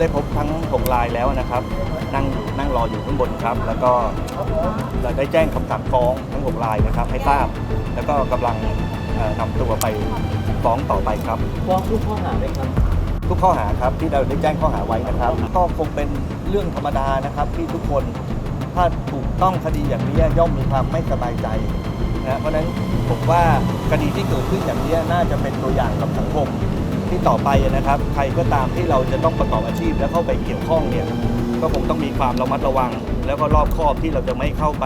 ได้พบทั้ง6รายแล้วนะครับ นั่งอยู่นั่งรออยู่ข้างบนครับ แล้วก็เราได้แจ้งคำสั่งฟ้องทั้ง6รายนะครับ ให้ทราบ แล้วก็กำลังเอ่อนำตัวไปฟ้องต่อไปครับ ฟ้องทุกข้อหาไหมครับ ทุกข้อหาครับที่เราได้แจ้งข้อหาไว้นะครับ ก็คงเป็นเรื่องธรรมดานะครับที่ทุกคนถ้าถูกต้องคดีอย่างนี้ย่อมมีความไม่สบายใจนะเพราะฉะนั้นผมว่าคดีที่เกิดขึ้นอย่างนี้น่าจะเป็นตัวอย่างกับสังคม ที่ต่อไปนะครับ ใครก็ตามที่เราจะต้องประกอบอาชีพแล้วเข้าไปเกี่ยวข้องเนี่ยก็คงต้องมีความระมัดระวัง แล้วก็รอบคอบที่เราจะไม่เข้าไป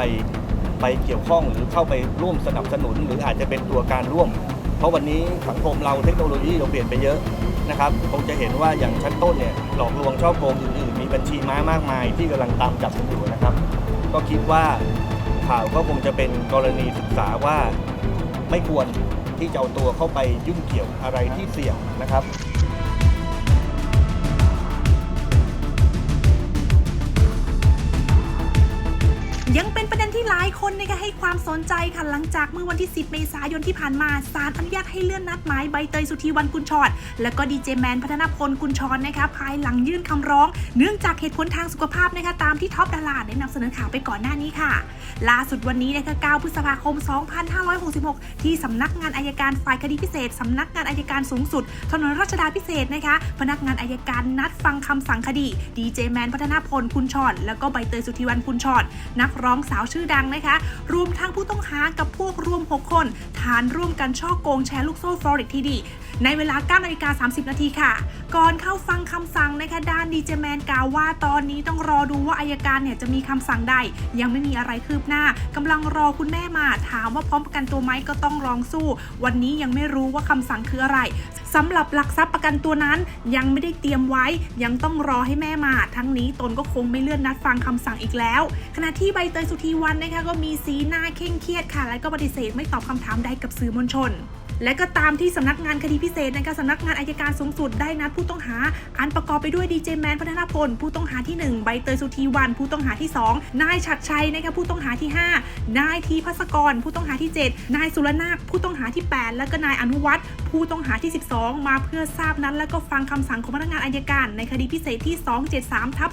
ไปเกี่ยวข้องหรือเข้าไปร่วมสนับสนุน หรืออาจจะเป็นตัวการร่วม เพราะวันนี้สังคมเราเทคโนโลยีเราเปลี่ยนไปเยอะนะครับคงจะเห็นว่าอย่างชั้นต้นเนี่ยหลอกลวงช่อโกงอื่นๆมีบัญชีม้ามากมาย ที่กำลังตามจับกันอยู่นะครับ ก็คิดว่าข่าวก็คงจะเป็นกรณีศึกษาว่าไม่ควร ที่จะเอาตัวเข้าไปยุ่งเกี่ยวอะไรที่เสี่ยงนะครับ ยังเป็นประเด็นที่หลายคนนะคะให้ความสนใจค่ะหลังจากเมื่อวันที่ 10 เมษายนที่ผ่านมาศาลอนุญาตให้เลื่อนนัดหมายใบเตยสุธีวันกุลชรและก็ดีเจแมนพัฒนพลกุลชรนะคะภายหลังยื่นคำร้อง เนื่องจากเหตุผลทางสุขภาพนะคะตามที่ท็อปดาราได้นำเสนอข่าวไปก่อนหน้านี้ค่ะ ล่าสุดวันนี้นะคะ 9 พฤษภาคม 2566 ที่สำนักงานอายการฝ่ายคดีพิเศษสำนักงานอายการสูงสุด ถนนรัชดาพิเศษนะคะ พนักงานอายการนัดฟังคำสั่งคดีดีเจแมนพัฒนาพลคุณชรแล้วก็ใบเตยสุธีวันคุณชรนักร้องสาวชื่อดังนะคะ รวมทั้งผู้ต้องหากับพวกรวม 6 คน ฐานร่วมกันช่อโกงแชร์ลูกโซ่ฟลอริดทีดี ในเวลา9นาฬิกา30 นาทีค่ะ ก่อนเข้าฟังคำสั่งนะคะด้านดีเจแมนกล่าวว่าตอนนี้ต้องรอดูว่าอายการเนี่ยจะมีคำสั่งใด ยังไม่มีอะไรคืบหน้ากำลังรอคุณแม่มาถามว่าพร้อมประกันตัวไหมก็ต้องลองสู้ วันนี้ยังไม่รู้ว่าคำสั่งคืออะไรสำหรับหลักทรัพย์ประกันตัวนั้น ยังไม่ได้เตรียมไว้ ยังต้องรอให้แม่มา ทั้งนี้ตนก็คงไม่เลื่อนนัดฟังคำสั่งอีกแล้ว ขณะที่ใบเตยสุธีวันนะคะก็มีสีหน้าเคร่งเครียดค่ะ และก็ปฏิเสธไม่ตอบคำถามใดกับสื่อมวลชน และก็ตามที่สำนักงานคดีพิเศษนะคะสำนักงานอายการสูงสุดได้นัดผู้ต้องหา อันประกอบไปด้วยดีเจแมนพัฒนพลผู้ต้องหาที่ 1 ใบเตยสุธีวัน ผู้ต้องหาที่ 2 นายฉัดชัยนะคะผู้ต้องหาที่ 5 นายทีพัสกร ผู้ต้องหาที่ 7 นายสุรนาคผู้ต้องหาที่ 8 แล้วก็นายอนุวัฒน์ผู้ต้องหาที่ 12 มาเพื่อทราบนั้น แล้วก็ฟังคำสั่งของพนักงานอายการ ในคดีพิเศษที่ 273ทับ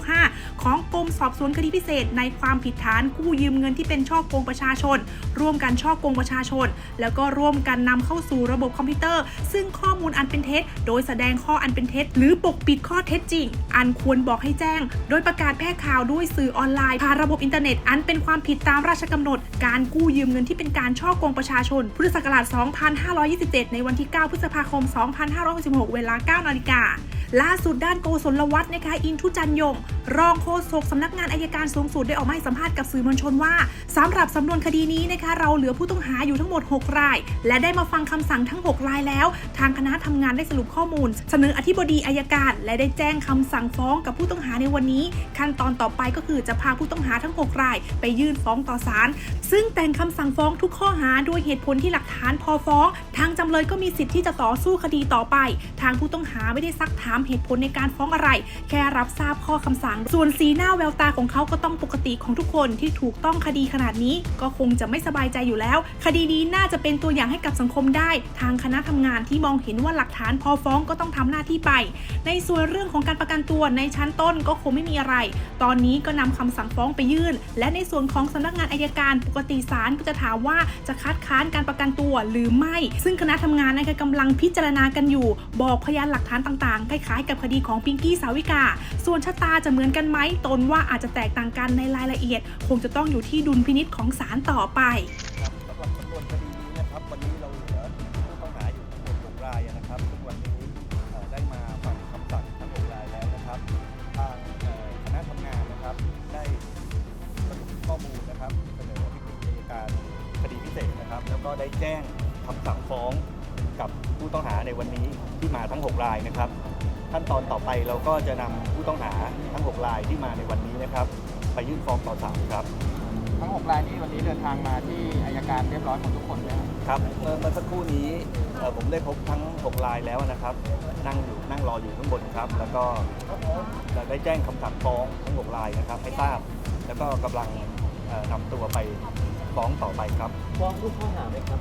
2565 ของกรมสอบสวนคดีพิเศษ ในความผิดฐานกู้ยืมเงินที่เป็นช่อโกงประชาชน ร่วมกันช่อโกงประชาชน แล้วก็ร่วมกันนำเข้าสู่ระบบคอมพิวเตอร์ ซึ่งข้อมูลอันเป็นเท็จ โดยแสดงข้ออันเป็นเท็จ หรือปกปิดข้อเท็จจริง อันควรบอกให้แจ้ง โดยประกาศแพร่ข่าวด้วยสื่อออนไลน์ผ่านระบบอินเทอร์เน็ต อันเป็นความผิดตามราชกำหนด การกู้ยืมเงินที่เป็นการช่อกงประชาชน พุทธศักราช 2527 ในวันที่ 9 พฤษภาคม 2566 เวลา 9 นาฬิกาล่าสุดด้านโกศลวัฒน์นะคะอินทุจันยงรองโฆษกสำนักงานอายการสูงสุดได้ออกมาให้สัมภาษณ์กับสื่อมวลชนว่าสำหรับสำนวนคดีนี้นะคะเราเหลือผู้ต้องหาอยู่ทั้งหมด 6 ราย และได้มาฟังคำสั่งทั้ง 6 รายแล้ว ทางคณะทำงานได้สรุปข้อมูล เสนออธิบดีอายการ และได้แจ้งคำสั่งฟ้องกับผู้ต้องหาในวันนี้ ขั้นตอนต่อไปก็คือจะพาผู้ต้องหาทั้ง 6 ราย ไปยื่นฟ้องต่อศาลซึ่งแต่งคำสั่งฟ้องทุกข้อหาด้วยเหตุผลที่หลักฐานพอฟ้อง ทางจำเลยก็มีสิทธิ์ที่จะต่อสู้คดีต่อไป ทางผู้ต้องหาไม่ได้ซักถามเหตุผลในการฟ้องอะไร แค่รับทราบข้อคำสั่งส่วนสีหน้าแววตาของเขาก็ต้องปกติของทุกคนที่ถูกต้องคดีขนาดนี้ ก็คงจะไม่สบายใจอยู่แล้ว คดีนี้น่าจะเป็นตัวอย่างให้กับสังคมได้ ทางคณะทำงานที่มองเห็นว่าหลักฐานพอฟ้องก็ต้องทำหน้าที่ไป ในส่วนเรื่องของการประกันตัวในชั้นต้นก็คงไม่มีอะไร ตอนนี้ก็นำคำสั่งฟ้องไปยื่น และในส่วนของสำนักงานอายการปกติศาลก็จะถามว่าจะคัดค้านการประกันตัวหรือไม่ ซึ่งคณะทำงานนะคะกำลังพิจารณากันอยู่ บอกพยานหลักฐานต่างๆคล้ายๆ กับคดีของพิงกี้สาวิกา ส่วนชะตาจะเหมือนกันไหมตนว่าอาจจะแตกต่างกันในรายละเอียด คงจะต้องอยู่ที่ดุลพินิษของศาลต่อไปสำหรับสำนวนคดีนี้นะครับ วันนี้เราเหลือผู้ต้องหาอยู่ทั้งหมดหกรายนะครับซึ่งวันนี้ได้มาฟังคำสั่งทั้งหกรายแล้วนะครับทางคณะทำงานนะครับได้สรุปข้อมูลนะครับเสนอที่ปรึกษาอัยการคดีพิเศษนะครับ แล้วก็ได้แจ้งคำสั่งฟ้องกับผู้ต้องหาในวันนี้ที่มาทั้ง 6 รายนะครับ ขั้นตอนต่อไปเราก็จะนำผู้ต้องหาทั้ง 6 รายที่มาในวันนี้นะครับ ไปยื่นฟ้องต่อศาลครับ ทั้ง6รายนี้วันนี้เดินทางมาที่อายการเรียบร้อยหมดทุกคนแล้วครับเมื่อเมื่อสักครู่นี้เอ่อผมได้พบทั้ง 6 รายแล้วนะครับ นั่งอยู่นั่งรออยู่ข้างบนครับ แล้วก็เราได้แจ้งคำสั่งฟ้องทั้ง 6 รายนะครับ ให้ทราบ แล้วก็กำลังเอ่อนำตัวไปฟ้องต่อไปครับ ฟ้องทุกข้อหาไหมครับ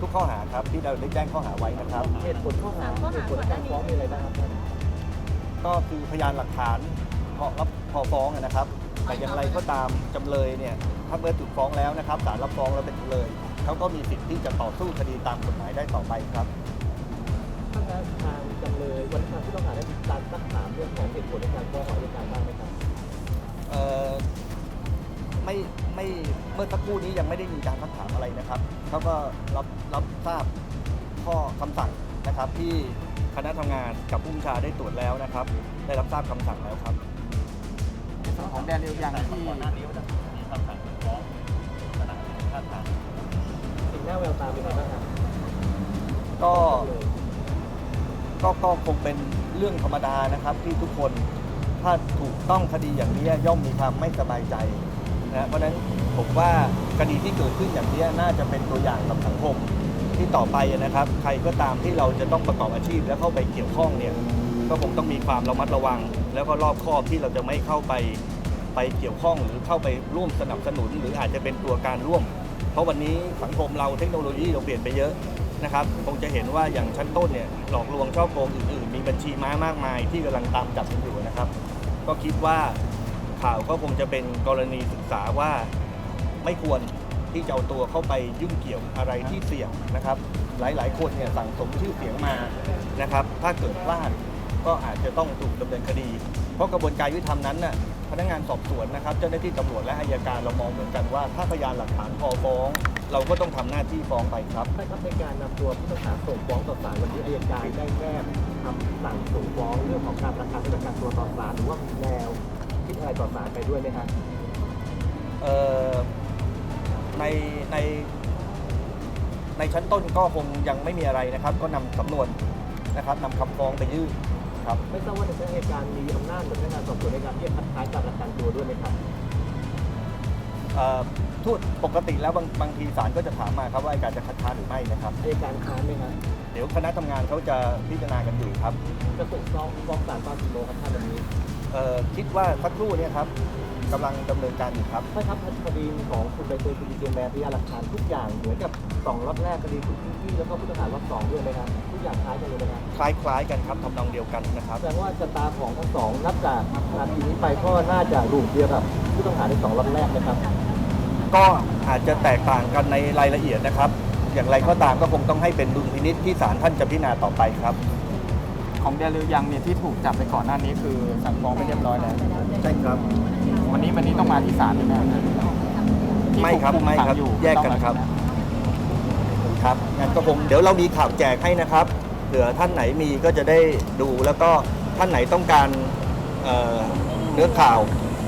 ทุกข้อหาครับที่เราได้แจ้งข้อหาไว้นะครับ เหตุผลข้อหาเหตุผลในการฟ้องมีอะไรบ้างครับท่าน ก็คือพยานหลักฐานพอรับพอฟ้องอะนะครับ แต่อย่างไรก็ตามจำเลยเนี่ยถ้าเมื่อถูกฟ้องแล้วนะครับศาลรับฟ้องแล้วเป็นจำเลยเขาก็มีสิทธิ์ที่จะต่อสู้คดีตามกฎหมายได้ต่อไปครับท่านครับทางจำเลยวันนี้ทางผู้ต้องหาได้มีการซักถามเรื่องของเหตุผลในการฟ้องของอัยการบ้างไหมครับเอ่อไม่ไม่เมื่อสักครู่นี้ยังไม่ได้มีการซักถามอะไรนะครับเขาก็รับรับทราบข้อคำสั่งนะครับที่ คณะทำงานกับผู้บัญชาได้ตรวจแล้วนะครับ ได้รับทราบคำสั่งแล้วครับในส่วนของแดนเรียวยังที่ก่อนหน้านี้ก็จะมีคำสั่งฟ้องขณะที่ท่านทางสีหน้าแววตาเป็นไงบ้างครับก็ก็ก็คงเป็นเรื่องธรรมดานะครับที่ทุกคนถ้าถูกต้องคดีอย่างนี้ย่อมมีความไม่สบายใจนะเพราะฉะนั้นผมว่าคดีที่เกิดขึ้นอย่างนี้น่าจะเป็นตัวอย่างกับสังคม ที่ต่อไปนะครับ ใครก็ตามที่เราจะต้องประกอบอาชีพแล้วเข้าไปเกี่ยวข้องเนี่ยก็คงต้องมีความระมัดระวัง แล้วก็รอบคอบที่เราจะไม่เข้าไปไปเกี่ยวข้องหรือเข้าไปร่วมสนับสนุน หรืออาจจะเป็นตัวการร่วม เพราะวันนี้สังคมเราเทคโนโลยีเราเปลี่ยนไปเยอะนะครับคงจะเห็นว่าอย่างชั้นต้นเนี่ยหลอกลวงช่อโกงอื่นๆ มีบัญชีม้ามากมายที่กำลังตามจับกันอยู่นะครับ ก็คิดว่าข่าวก็คงจะเป็นกรณีศึกษาว่าไม่ควร ที่จะเอาตัวเข้าไปยุ่งเกี่ยวอะไรที่เสี่ยงนะครับ หลายๆ คนเนี่ยสั่งสมชื่อเสียงมานะครับ ถ้าเกิดพลาดก็อาจจะต้องถูกดำเนินคดี เพราะกระบวนการยุติธรรมนั้นน่ะพนักงานสอบสวนนะครับ เจ้าหน้าที่ตำรวจและอายการเรามองเหมือนกันว่าถ้าพยานหลักฐานพอฟ้อง เราก็ต้องทำหน้าที่ฟ้องไปครับท่านครับในการนำตัวผู้ต้องหาส่งฟ้องต่อศาลวันนี้อัยการได้แนบคำสั่งส่งฟ้องเรื่องของการประกันประกันตัวต่อศาลหรือว่ามีแนวคิดอะไรต่อศาลไปด้วยไหมครับ เอ่อ ในในในชั้นต้นก็คงยังไม่มีอะไรนะครับ ก็นำสำนวนนะครับนำคำฟ้องไปยื่นครับ ไม่ทราบว่าในชั้นอัยการมีอำนาจในพนักงานสอบสวนในการที่จะคัดค้านการประกันตัวด้วยไหมครับ เอ่อทุกปกติแล้วบางบางทีศาลก็จะถามมาครับว่าการจะคัดค้านหรือไม่นะครับ อัยการค้านไหมครับเดี๋ยวคณะทำงานเขาจะพิจารณากันอยู่ครับ จะส่งฟ้องฟ้องศาลตอนกี่โมงครับท่านวันนี้ เอ่อคิดว่าสักครู่เนี้ครับกำลังดำเนินการอยู่ครับท่านครับคดีของคุณใบเตยคุณดีเจแมนพยานหลักฐานทุกอย่างเหมือนกับสองรอบแรกคดีคุณพิงกี้แล้วก็ผู้ต้องหารอบสองด้วยไหมครับทุกอย่างคล้ายกันเลยนะครับคล้าย ๆ กันครับทำนองเดียวกันนะครับ แสดงว่าชะตาของทั้งสองนับจากนาทีนี้ไปก็น่าจะรูปเดียวกับผู้ต้องหาในสองรอบแรกนะครับ ก็อาจจะแตกต่างกันในรายละเอียดนะครับ อย่างไรก็ตามก็คงต้องให้เป็นดุลพินิษที่ศาลท่านจะพิจารณาต่อไปครับ ของแดนเรียวยังเนี่ยที่ถูกจับไปก่อนหน้านี้คือสั่งฟ้องไปเรียบร้อยแล้ว ใช่ครับ วันนี้วันนี้ต้องมาที่ศาลใช่ไหมครับที่ไม่ครับถูกไม่ครับขังอยู่แยกกันครับครับงั้นก็คงเดี๋ยวเรามีข่าวแจกให้นะครับเผื่อท่านไหนมีก็จะได้ดูแล้วก็ท่านไหนต้องการเอ่อเนื้อข่าว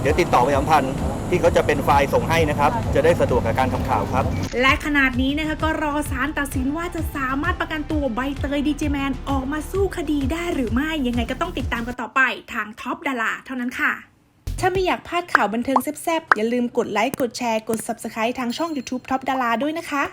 เดี๋ยวติดต่อไปสัมพันธ์ที่เขาจะเป็นไฟล์ส่งให้นะครับ จะได้สะดวกกับการทำข่าวครับ และขนาดนี้นะคะก็รอศาลตัดสินว่าจะสามารถประกันตัวใบเตยดีเจแมนออกมาสู้คดีได้หรือไม่ ยังไงก็ต้องติดตามกันต่อไปทางท็อปดาราเท่านั้นค่ะ ถ้าไม่อยากพลาดข่าวบันเทิงแซ่บๆ อย่าลืมกดไลค์ กดแชร์ กด Subscribe ทางช่อง YouTube ท็อปดาราด้วยนะคะ